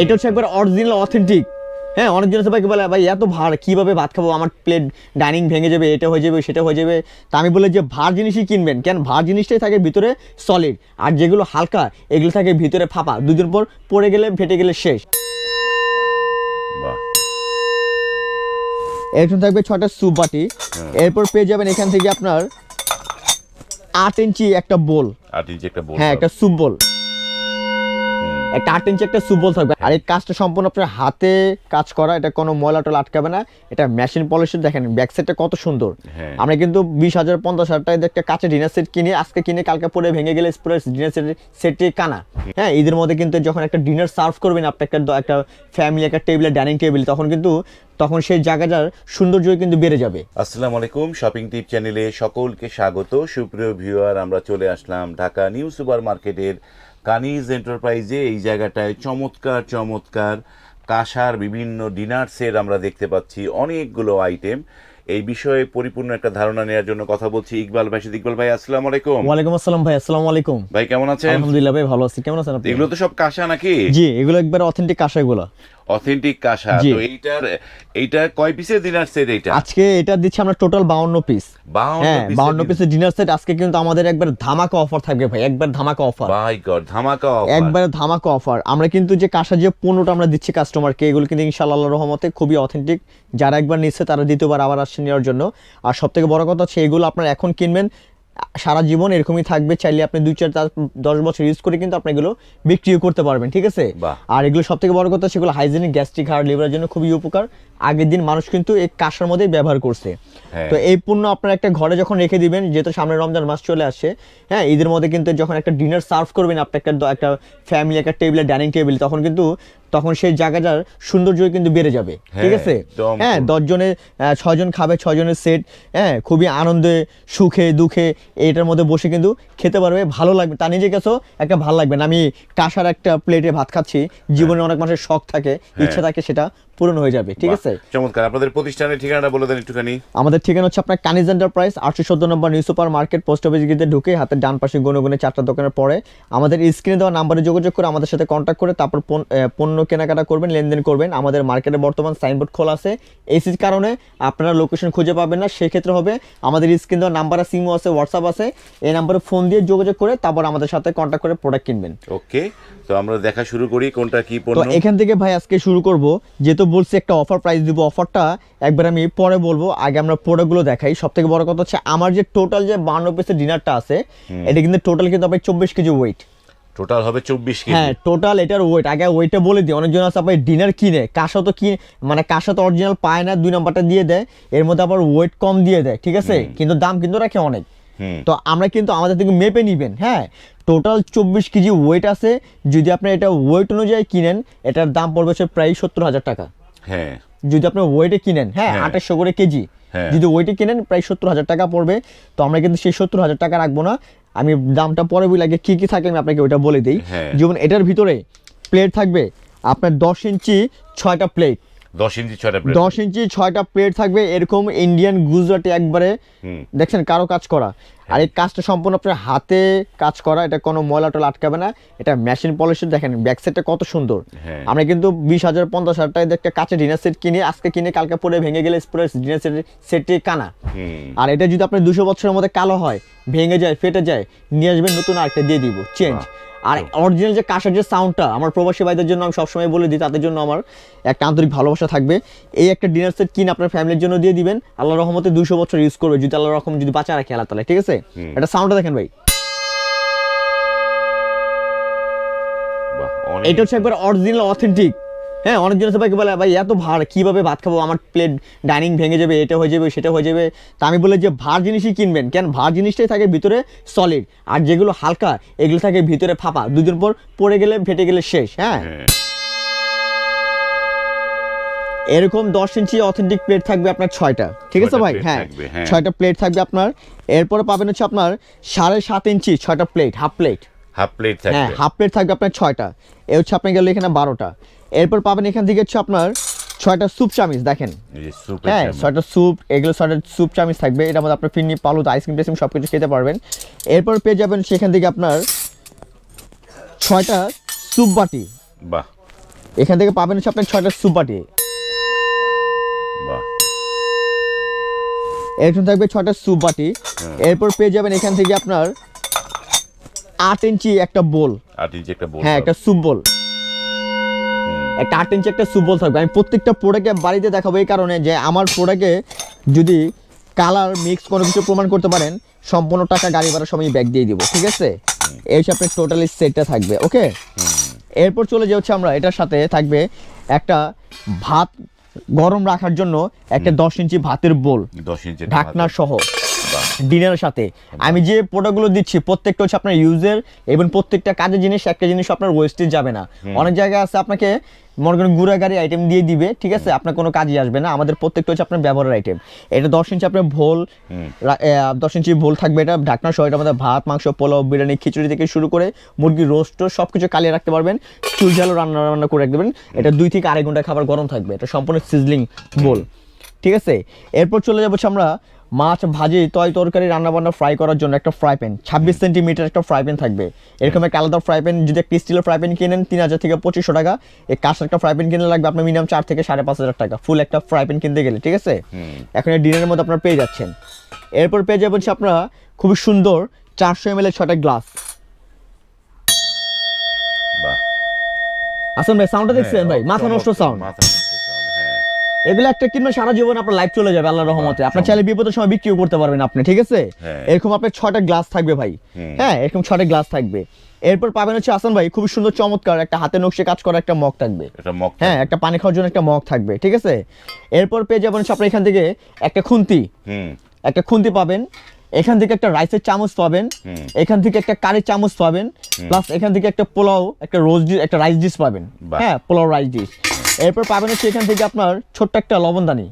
এটা হচ্ছে একবার অরিজিনাল অথেন্টিক হ্যাঁ অনেকজন ভাইকে বলে ভাই এত ভার কীভাবে ভাত খাব? আমার প্লেট ডাইনিং ভেঙে যাবে এটা হয়ে যাবে সেটা হয়ে যাবে। তা আমি বলে যে ভার জিনিসই কিনবেন। কেন? ভার জিনিসটাই থাকে ভিতরে সলিড আর যেগুলো হালকা এগুলো থাকে ভিতরে ফাঁপা। দুদিন পর পড়ে গেলে ফেটে গেলে শেষ। বাহ। এরকম থাকবে ছটা স্যুপ বাটি। এরপর পেয়ে যাবেন এখান থেকে আপনার আট ইঞ্চি একটা বোল আট ইঞ্চি একটা বোল হ্যাঁ একটা স্যুপ বোল একটা আট ইঞ্চি একটা স্যুপ বোল থাকবে। আর এই কাজটা সম্পূর্ণ আপনার হাতে কাজ করা এটা কোনো ময়লা টলা আটকাবে না। এটা মেশিন পলিশি দেখেন ব্যাক সাইডটা কত সুন্দর। হ্যাঁ। আমরা কিন্তু বিশ হাজার পঞ্চাশ হাজার টাকা একটা ডিনার সেট কিনে আজকে কিনে কালকে পরে ভেঙে গেলে পুরো ডিনার সেট সেটটি কানা। হ্যাঁ ঈদের মধ্যে কিন্তু যখন একটা ডিনার সার্ভ করবেন আপনি একটা একটা ফ্যামিলি একটা টেবিল ডাইনিং টেবিল তখন কিন্তু তখন সেই জায়গাটার সৌন্দর্য কিন্তু বেড়ে যাবে। আসসালামু আলাইকুম শপিং টিপ চ্যানেলে সকলকে স্বাগত। সুপ্রিয় ভিউয়ার আমরা চলে আসলাম ঢাকা নিউ সুপার মার্কেটের কানিজ এন্টারপ্রাইজে এই জায়গাটায় চমৎকার চমৎকার কাঁসার বিভিন্ন ডিনার সেট আমরা দেখতে পাচ্ছি অনেকগুলো আইটেম এই বিষয়ে পরিপূর্ণ একটা ধারণা নেওয়ার জন্য কথা বলছি। ইকবাল ভাই। ইকবাল ভাই আসসালামু আলাইকুম। ওয়ালাইকুম আসসালাম ভাই আসসালামু আলাইকুম। ভাই কেমন আছেন? আলহামদুলিল্লাহ ভাই ভালো আছি। কেমন আছেন আপনি? এগুলো তো সব কাঁসা নাকি? জি এগুলো একবার অথেন্টিক কাঁসা এগুলো। অথেন্টিক কাঁসা। তো এইটার এইটা কয় পিসের ডিনার সেট এইটা? আজকে এটা দিচ্ছি আমরা টোটাল বাউন্ন পিস বাউন্ন হ্যাঁ piece-এর বাউন্ন dinner- পিসের ডিনার সেট আজকে কিন্তু আমাদের একবার ধামাকা অফার থাকবে ভাই একবার ধামাকা অফার বাই গড ধামাকা offer। একবারে ধামাকা অফার আমরা কিন্তু যে কাঁসা যে পণ্যটা আমরা দিচ্ছি কাস্টমারকে এগুলো কিন্তু ইনশাআল্লাহ রহমতে খুবই অথেন্টিক যারা একবার নিচ্ছে তারা দ্বিতীয়বার আবার আসছে। নেওয়ার জন্য। আর সব থেকে বড় কথা হচ্ছে এগুলো আপনার এখন কিনবেন। সারা জীবন এরকমই থাকবে চাইলে আপনি দুই চার চার, দশ বছর ইউজ করে কিন্তু আপনি এগুলো বিক্রিও করতে পারবেন ঠিক আছে। আর এগুলো সব থেকে বড় কথা সেগুলো হাইজেনিক গ্যাস্ট্রিক হার্ট লিভারের জন্য খুবই উপকার। আগের দিন মানুষ কিন্তু এই কাঁসার মধ্যেই ব্যবহার করছে। হ্যাঁ। তো এই পণ্য আপনার একটা ঘরে যখন রেখে দিবেন যেহেতু সামনে রমজান মাস চলে আসছে হ্যাঁ ঈদের মধ্যে কিন্তু যখন একটা ডিনার সার্ভ করবেন আপনি একটা একটা ফ্যামিলি একটা টেবিলে ডাইনিং টেবিল তখন কিন্তু তখন সেই জায়গাটার সৌন্দর্য কিন্তু বেড়ে যাবে। ঠিক হ্যাঁ, আছে হ্যাঁ দশজনে ছয়জন খাবে ছয়জনের সেট হ্যাঁ খুবই আনন্দে সুখে দুঃখে এটার মধ্যে বসে কিন্তু খেতে পারবে ভালো লাগবে। তার নিজের কাছেও একটা ভালো লাগবে না। আমি কাঁসার একটা প্লেটে ভাত খাচ্ছি জীবনে অনেক মানুষের শখ থাকে ইচ্ছা থাকে সেটা পূরণ হয়ে যাবে ঠিক বাহ, আছে। চমৎকার আপনাদের প্রতিষ্ঠানের ঠিকানাটা বলে দেন একটুখানি। আমাদের ঠিকানা হচ্ছে আপনার কানিজ এন্টারপ্রাইজ আটশো চোদ্দ নম্বর new super market post office গিয়ে ঢুকে হাতের ডান পাশে গুনে গুনে চারটা দোকানের পরে আমাদের স্ক্রিনে দেওয়া নাম্বারে যোগাযোগ করে আমাদের সাথে কন্ট্যাক্ট করে তারপর পণ্য কেনাকাটা করবেন লেনদেন করবেন। আমাদের মার্কেটে বর্তমান সাইনবোর্ড খোলা আছে। এসির কারণে আপনারা লোকেশন খুঁজে পাবেন না সেক্ষেত্রে হবে আমাদের স্ক্রিনে দেওয়া নাম্বার সিমও আছে হোয়াটসঅ্যাপ আছে। এই নাম্বারে ফোন দিয়ে যোগাযোগ করে তারপর আমাদের সাথে কন্ট্যাক্ট করে প্রোডাক্ট কিনবেন। ওকে তো আমরা দেখা শুরু করি কোনটা কি পণ্য। এখান থেকে ভাই আজকে শুরু করব। যেহেতু বলছি একটা অফার প্রাইস দিব অফারটা একবার আমি পরে বলব আগে আমরা প্রোডাক্টগুলো দেখাই। সব থেকে বড় কথা হচ্ছে আমার যে টোটাল যে বান্ন পিসের ডিনারটা আছে এটা কিন্তু টোটাল কিন্তু আপনার চব্বিশ কেজি ওয়েট টোটাল হবে চব্বিশ হ্যাঁ টোটাল এটার ওয়েট আগে ওয়েটটা বলে দিই অনেকজন আছে আপনার ডিনার কিনে কাঁসা তো কি মানে কাঁসা তো অরিজিনাল পায় না দুই নাম্বারটা দিয়ে দেয় এর মধ্যে আবার ওয়েট কম দিয়ে দেয় ঠিক আছে? কিন্তু দাম কিন্তু রাখে অনেক। তো আমরা কিন্তু আমাদের থেকে মেপে নিবেন হ্যাঁ? টোটাল চব্বিশ কেজি ওয়েট আছে যদি আপনি এটা ওয়েট অনুযায়ী কিনেন এটার দাম পড়বে প্রায় সত্তর হাজার টাকা। হ্যাঁ। যদি আপনি ওয়েটে কিনেন হ্যাঁ হ্যাঁ। আঠাশশো করে কেজি। হ্যাঁ। যদি ওয়েটে কিনেন প্রায় সত্তর হাজার টাকা পড়বে। তো আমরা কিন্তু সেই সত্তর হাজার টাকা রাখব না। আমি দামটা পরে বলি আগে কী কী থাকে আমি আপনাকে ওইটা বলে দিই। যেমন এটার ভিতরে প্লেট থাকবে আপনার দশ ইঞ্চি ছয়টা প্লেট দশ ইঞ্চি ছয়টা প্লেট দশ ইঞ্চি ছয়টা প্লেট থাকবে এরকম ইন্ডিয়ান গুজরাটে একবারে। দেখছেন কারও কাজ করা। আর এই কাজটা সম্পূর্ণ আপনার হাতে কাজ করা এটা কোনো ময়লা টলা আটকাবে না এটা মেশিন পলিশি দেখেন ব্যাক সাইডটা কত সুন্দর। হ্যাঁ। আমরা কিন্তু বিশ হাজার পঞ্চাশ হাজার টাকা একটা কাঁচের ডিনার সেট কিনে আজকে কিনে কালকে পরে ভেঙে গেলে পুরো ডিনার সেট সেটটি কানা। আর এটা যদি আপনার দুশো বছরের মধ্যে কালো হয় ভেঙে যায় ফেটে যায় নিয়ে আসবেন নতুন আরেকটা দিয়ে দিব চেঞ্জ আর অরিজিনাল যে কাঁসার যে সাউন্ডটা আমার প্রবাসী ভাইদের জন্য আমি সবসময় বলে দিই তাদের জন্য আমার একটা আন্তরিক ভালোবাসা থাকবে। এই একটা ডিনার সেট কিনে আপনার ফ্যামিলির জন্য দিয়ে দিবেন আল্লাহ রহমতে দুশো বছর ইউজ করবে যদি আল্লাহ রকম যদি বাঁচা রাখে আল্লাহ তালা ঠিক আছে? এটা সাউন্ডটা দেখেন ভাই। এটা হচ্ছে একবার অরিজিনাল অথেন্টিক হ্যাঁ অনেকজন আছে ভাইকে বলে ভাই এত ভার কীভাবে ভাত খাব? আমার প্লেট ডাইনিং ভেঙে যাবে এটা হয়ে যাবে সেটা হয়ে যাবে। তা আমি বলে যে ভার জিনিসই কিনবেন। কেন? ভার জিনিসটাই থাকে ভিতরে সলিড আর যেগুলো হালকা এগুলো থাকে ভিতরে ফাঁপা। দুদিন পর পড়ে গেলে ফেটে গেলে শেষ হ্যাঁ? হ্যাঁ। এরকম দশ ইঞ্চি অথেন্টিক প্লেট থাকবে আপনার ছয়টা। ঠিক আছে ভাই? হ্যাঁ হ্যাঁ। ছয়টা প্লেট থাকবে আপনার। এরপরে পাবেন হচ্ছে আপনার সাড়ে সাত ইঞ্চি ছয়টা plate half plate half plate হ্যাঁ হাফ প্লেট থাকবে আপনার ছয়টা। এ হচ্ছে আপনি গেলে এখানে বারোটা। এরপর পাবেন এখান থেকে হচ্ছে আপনার ছয়টা স্যুপ চামিচ দেখেন। হ্যাঁ ছয়টা স্যুপ এগুলো ছয়টা স্যুপ চামিচ থাকবে। এটার মধ্যে আপনার ফিরনি পালুদ আইসক্রিম টাইসক্রিম সব কিছু খেতে পারবেন। এরপর পেয়ে যাবেন সেখান থেকে আপনার ছয়টা স্যুপ বাটি। বাহ। এখান থেকে পাবেন হচ্ছে আপনার ছয়টা সুপাটি বাহ এরকম থাকবে ছয়টা সুপাটি। এরপর পেয়ে যাবেন এখান থেকে আপনার আট ইঞ্চি একটা বোল। আট ইঞ্চি একটা বোল হ্যাঁ একটা সুপ বোল। একটা আট ইঞ্চি একটা সুপ বোল থাকবে। আমি প্রত্যেকটা প্রোডাক্টে বাড়িতে দেখাবো এই কারণে যে আমার প্রোডাক্টে যদি কালার মিক্স কোনো কিছু প্রমাণ করতে পারেন সম্পূর্ণ টাকা গাড়ি ভাড়া সময় ব্যাগ দিয়ে দিব ঠিক আছে? এই হচ্ছে আপনার টোটালি সেটটা থাকবে ওকে এরপর চলে যে হচ্ছে আমরা এটার সাথে থাকবে একটা ভাত গরম রাখার জন্য একটা দশ ইঞ্চি ভাতের বোল দশ ইঞ্চি ঢাকনা সহ। ডিনারের সাথে। আমি যে প্রোডাক্টগুলো দিচ্ছি প্রত্যেকটা হচ্ছে আপনার ইউজের এবং প্রত্যেকটা কাজের জিনিস একটা জিনিস আপনার ওয়েস্টেজ যাবে না। অনেক জায়গায় আছে আপনাকে মনে করেন গুঁড়া গাড়ি আইটেম দিয়ে দিবে ঠিক আছে? আপনার কোনো কাজই আসবে না। আমাদের প্রত্যেকটা হচ্ছে আপনার ব্যবহারের আইটেম এটা দশ ইঞ্চি আপনার ভোল দশ ইঞ্চি ভোল থাকবে এটা ঢাকনা সহ এটার মধ্যে ভাত মাংস পোলাও বিরিয়ানি খিচুড়ি থেকে শুরু করে মুরগি রোস্ট সব কিছু কালিয়ে রাখতে পারবেন। চুল ঝালও রান্না রান্না করে রাখতে পারবেন। এটা দুই থেকে আড়াই ঘণ্টা খাবার গরম থাকবে। এটা সম্পূর্ণ সিজলিং বোল। ঠিক আছে? এরপর চলে যাব আমরা মাছ ভাজি তয় তরকারি রান্না বান্না ফ্রাই করার জন্য একটা ফ্রাই প্যান ছাব্বিশ সেন্টিমিটার একটা ফ্রাই প্যান থাকবে। এরকম একটা আলাদা ফ্রাই প্যান যদি একটা স্টিলের ফ্রাই প্যান কিনেন তিন হাজার থেকে পঁচিশশো টাকা। এই কাঁচের একটা ফ্রাই প্যান কিনলে লাগবে আপনার মিনিমাম চার থেকে সাড়ে পাঁচ হাজার টাকা। ফুল একটা ফ্রাই প্যান কিনতে গেলে ঠিক আছে? এখন এই ডিনারের মধ্যে আপনারা পেয়ে যাচ্ছেন। এরপর পেয়ে যাবেন আপনারা খুবই সুন্দর চারশো এম এর ছটা গ্লাস আসুন ভাই সাউন্ডটা দেখছেন ভাই? মাথা নষ্ট সাউন্ড এগুলো একটা কিনবেন সারা জীবন আপনার লাইফ চলে যাবে আল্লাহর রহমতে। আপনার চাইলে বিপদের সময় বিক্রিও করতে পারবেন আপনি ঠিক আছে? হ্যাঁ। এরকম আপনার ছয়টা গ্লাস থাকবে ভাই। হ্যাঁ এরকম ছয়টা গ্লাস থাকবে। এরপর পাবেন হচ্ছে আসান ভাই খুবই সুন্দর চমৎকার একটা হাতে নকশে কাজ করা একটা মগ থাকবে। হ্যাঁ একটা পানি খাওয়ার জন্য একটা মগ থাকবে ঠিক আছে? এরপর পেয়ে যাবেন হচ্ছে আপনার এখান থেকে একটা খুন্তি। একটা খুন্তি পাবেন। এখান থেকে একটা রাইসের চামচ পাবেন। এখান থেকে একটা কারির চামচ পাবেন। প্লাস এখান থেকে একটা পোলাও একটা রোজ একটা রাইস ডিশ পাবেন। হ্যাঁ পোলাও রাইস ডিশ এরপর পাবেন হচ্ছে এখান থেকে আপনার ছোট্ট একটা লবণদানি।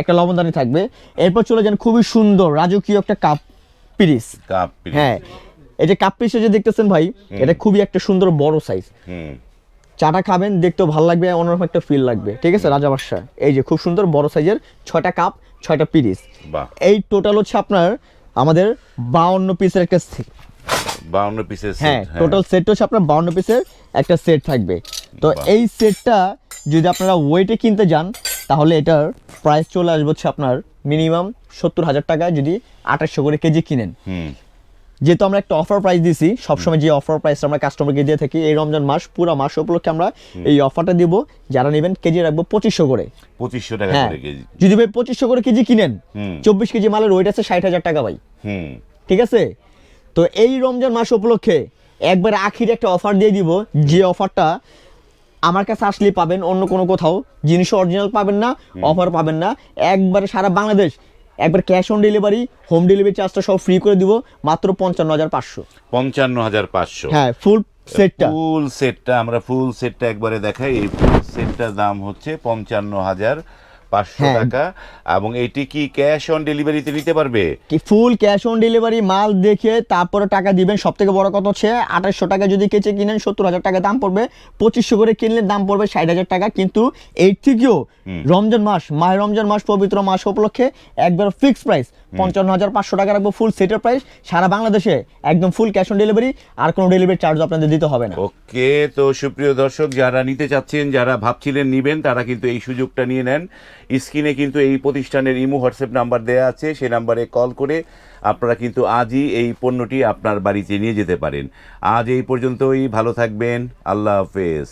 একটা লবণদানি থাকবে। এরপর চলে যান খুবই সুন্দর রাজকীয় একটা কাপ পিরিস। কাপ হ্যাঁ এই যে কাপ পিরিসে যে দেখতেছেন ভাই এটা খুবই একটা সুন্দর বড় সাইজ চাটা খাবেন দেখতেও ভালো লাগবে অন্যরকম একটা ফিল লাগবে। ঠিক আছে রাজা বাদশাহ? এই যে খুব সুন্দর বড় সাইজের ছয়টা কাপ ছয়টা পিরিস। এই টোটাল হচ্ছে আপনার আমাদের বাউন্ন পিসের একটা। বাউন্ন পিসের হ্যাঁ টোটাল সেট হচ্ছে আপনার বাউন্ন পিসের একটা সেট থাকবে। তো এই সেটটা যদি আপনারা ওয়েটে কিনতে যান তাহলে এটার প্রাইস চলে আসবে হচ্ছে আপনার মিনিমাম সত্তর হাজার টাকা যদি আঠাশশো করে কেজি কিনেন। যেহেতু আমরা একটা অফার প্রাইস দিছি সবসময় যে অফার প্রাইস আমরা কাস্টমারকে দিয়ে থাকি এই রমজান মাস পুরো মাস উপলক্ষে আমরা এই অফারটা দিব। যারা নেবেন কেজি রাখব পঁচিশশো করে। পঁচিশশো টাকা হ্যাঁ। করে কেজি। যদি ভাই পঁচিশশো করে কেজি কিনেন চব্বিশ কেজি মালের ওয়েট আছে ষাট হাজার টাকা ভাই। হুম। ঠিক আছে? তো এই রমজান মাস উপলক্ষে একবার আখির একটা অফার দিয়ে দিব যে অফারটা আমার কাছে আসলেই পাবেন অন্য কোনো কোথাও। জিনিস অরিজিনাল পাবেন না অফার পাবেন না। একবারে সারা বাংলাদেশ। একবার cash on delivery home delivery চার্জটা সব ফ্রি করে দিব মাত্র পঞ্চান্ন হাজার পাঁচশো। পঞ্চান্ন হাজার পাঁচশো। হ্যাঁ ফুল সেটটা ফুল সেটটা আমরা ফুল সেটটা একবারে দেখাই এই ফুল সেটটার দাম হচ্ছে পঞ্চান্ন হাজার পাঁচশো হ্যাঁ। টাকা। এবং এটি কি ক্যাশ অন ডেলিভারিতে নিতে পারবে? কি ফুল ক্যাশ অন ডেলিভারি মাল দেখে তারপরে টাকা দিবেন। সব থেকে বড় কথা হচ্ছে আঠাশশো টাকা যদি কেচে কিনেন সত্তর হাজার টাকা দাম পড়বে। পঁচিশশো করে কিনলে দাম পড়বে ষাট হাজার টাকা। কিন্তু এর থেকেও রমজান মাস মাহে রমজান মাস পবিত্র মাস উপলক্ষে একবার ফিক্সড প্রাইস পঞ্চান্ন হাজার পাঁচশো টাকা রাখব ফুল সেটের প্রাইস সারা বাংলাদেশে একদম ফুল ক্যাশ অন ডেলিভারি আর কোনো ডেলিভারি চার্জ আপনাদের দিতে হবে না। ওকে তো সুপ্রিয় দর্শক যারা নিতে চাচ্ছেন যারা ভাবছিলেন নিবেন তারা কিন্তু এই সুযোগটা নিয়ে নেন। স্ক্রিনে কিন্তু এই প্রতিষ্ঠানের ইমো হোয়াটসঅ্যাপ নাম্বার দেওয়া আছে সেই নাম্বারে কল করে আপনারা কিন্তু আজই এই পণ্যটি আপনার বাড়িতে নিয়ে যেতে পারেন। আজ এই পর্যন্তই ভালো থাকবেন আল্লাহ হাফেজ।